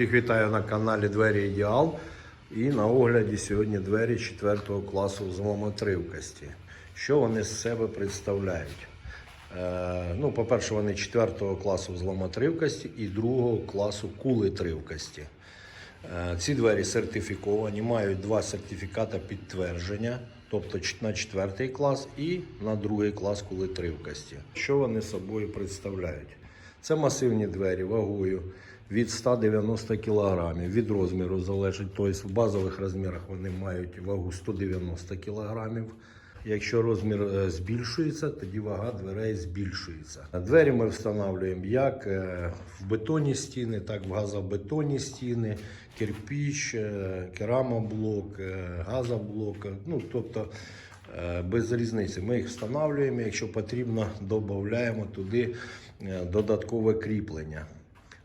Всіх вітаю на каналі Двері Ідеал. І на огляді сьогодні двері 4 класу зломотривкості. Що вони з себе представляють? Е, ну, по-перше, вони 4 класу зломотривкості і 2 класу кулетривкості. Е, Ці двері сертифіковані, мають два сертифіката підтвердження, тобто на 4 клас і на 2 клас кулетривкості. Що вони собою представляють? Це масивні двері вагою від 190 кг. Від розміру залежить, тобто в базових розмірах вони мають вагу 190 кг. Якщо розмір е, збільшується, тоді вага дверей збільшується. Двері ми встановлюємо як е, в бетонні стіни, так в газобетонні стіни, кирпіч, е, керамоблок, газоблок. Ну, тобто без різниці. Ми їх встановлюємо, якщо потрібно, додаємо туди додаткове кріплення.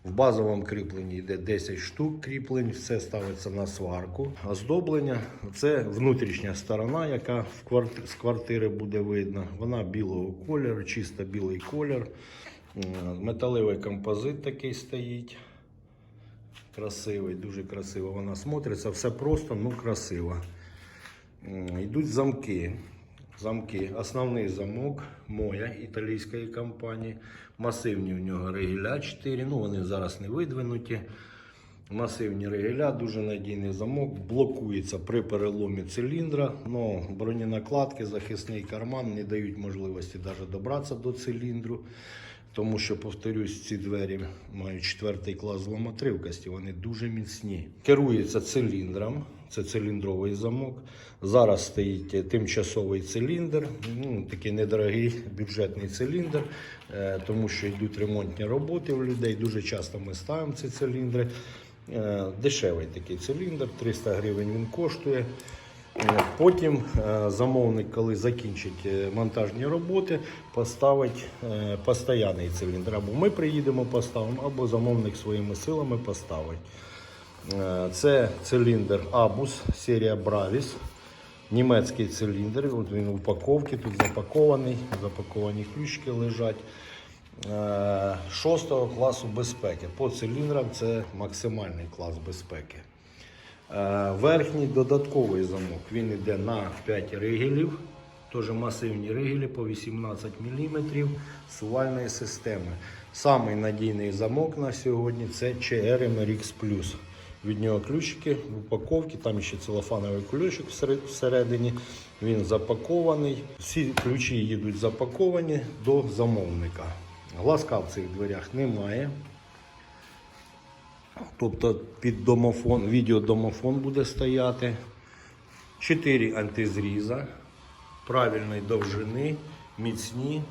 В базовому кріпленні йде 10 штук кріплень, все ставиться на сварку. Оздоблення це внутрішня сторона, яка з квартири буде видно. Вона білого кольору, чисто білий колір. Металевий композит такий стоїть. Красивий, дуже красиво вона смотриться. Все просто, ну красиво. Йдуть замки. Замки. Основний замок моя італійської компанії. Масивні у нього регіля 4. Ну вони зараз не видвинуті. Масивні регіля, дуже надійний замок. Блокується при переломі циліндра. Но броненакладки, захисний карман не дають можливості навіть добратися до циліндру. Тому що, повторюсь, ці двері мають четвертий клас зломотривкості, вони дуже міцні. Керується циліндром, це циліндровий замок. Зараз стоїть тимчасовий циліндр, ну, такий недорогий бюджетний циліндр, е, тому що йдуть ремонтні роботи у людей. Дуже часто ми ставимо ці циліндри. Е, Дешевий такий циліндр, 300 гривень він коштує. Е, Потім е, замовник, коли закінчить е, монтажні роботи, поставить постійний циліндр. Або ми приїдемо, поставимо, або замовник своїми силами поставить. Це циліндр Абус, серія Бравіс. Німецький циліндр. От він в упаковці, тут запакований, запаковані ключики лежать. Шостого класу безпеки. По циліндрам це максимальний клас безпеки. Е, Верхній додатковий замок. Він йде на 5 ригелів, теж масивні ригелі по 18 мм сувальної системи. Самий надійний замок на сьогодні це CRM RX Plus. Від нього ключики в упаковці, там ще целофановий ключик всередині. Він запакований. Всі ключі їдуть запаковані до замовника. Глазка в цих дверях немає. Тобто під домофон, відеодомофон буде стояти. Чотири антизріза правильної довжини, міцні,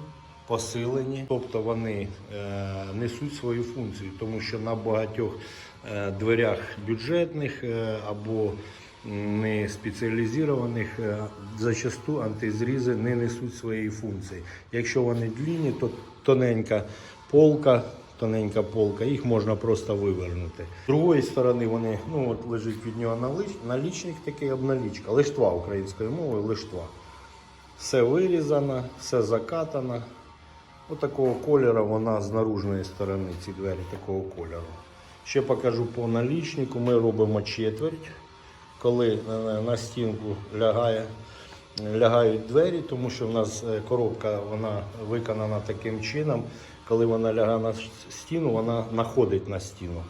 посилені. Тобто вони е, несуть свою функцію, тому що на багатьох е, дверях бюджетних е, або не спеціалізованих е, зачасту антизрізи не несуть своєї функції. Якщо вони длінні, то тоненька полка тоненька полка, їх можна просто вивернути. З другої сторони вони, ну от лежить від нього налич- налічник такий обналічка, лиштва українською мовою, лиштва. Все вирізано, все закатано. Отакого кольору вона з наружної сторони, ці двері такого кольору. Ще покажу по налічнику. Ми робимо четверть, коли е, на стінку лягає, лягають двері, тому що в нас е, коробка вона виконана таким чином. Коли вона лягає на стіну, вона находить на стіну.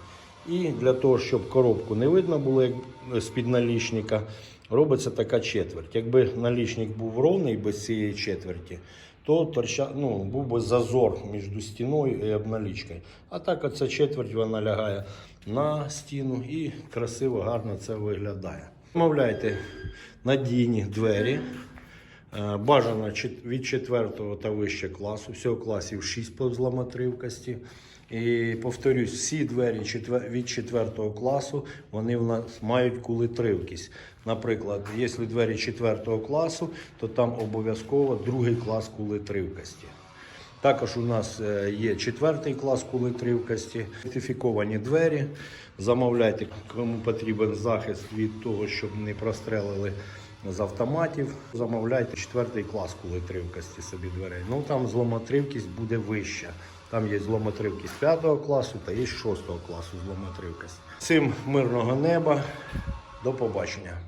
І для того, щоб коробку не видно було з-під налічника, робиться така четверть. Якби налічник був ровний без цієї четверті, то торча, ну, був би зазор між стіною і обналічкою. А так оця четверть вона лягає на стіну і красиво, гарно це виглядає. Замовляйте надійні двері. Е, Бажано від 4 та вище класу, всього класів 6 по зломотривкості. І повторюсь, всі двері від 4 класу вони в нас мають кулетривкість. Наприклад, якщо двері 4 класу, то там обов'язково другий клас кулетривкості. Також у нас е, є четвертий клас кулетривкості, сертифіковані двері. Замовляйте, кому потрібен захист від того, щоб не прострелили з автоматів. Замовляйте четвертий клас кулетривкості собі дверей. Ну там зломотривкість буде вища. Там є зломотривкість п'ятого 5 класу та є шостого 6 класу зломотривкість. Цим мирного неба. До побачення.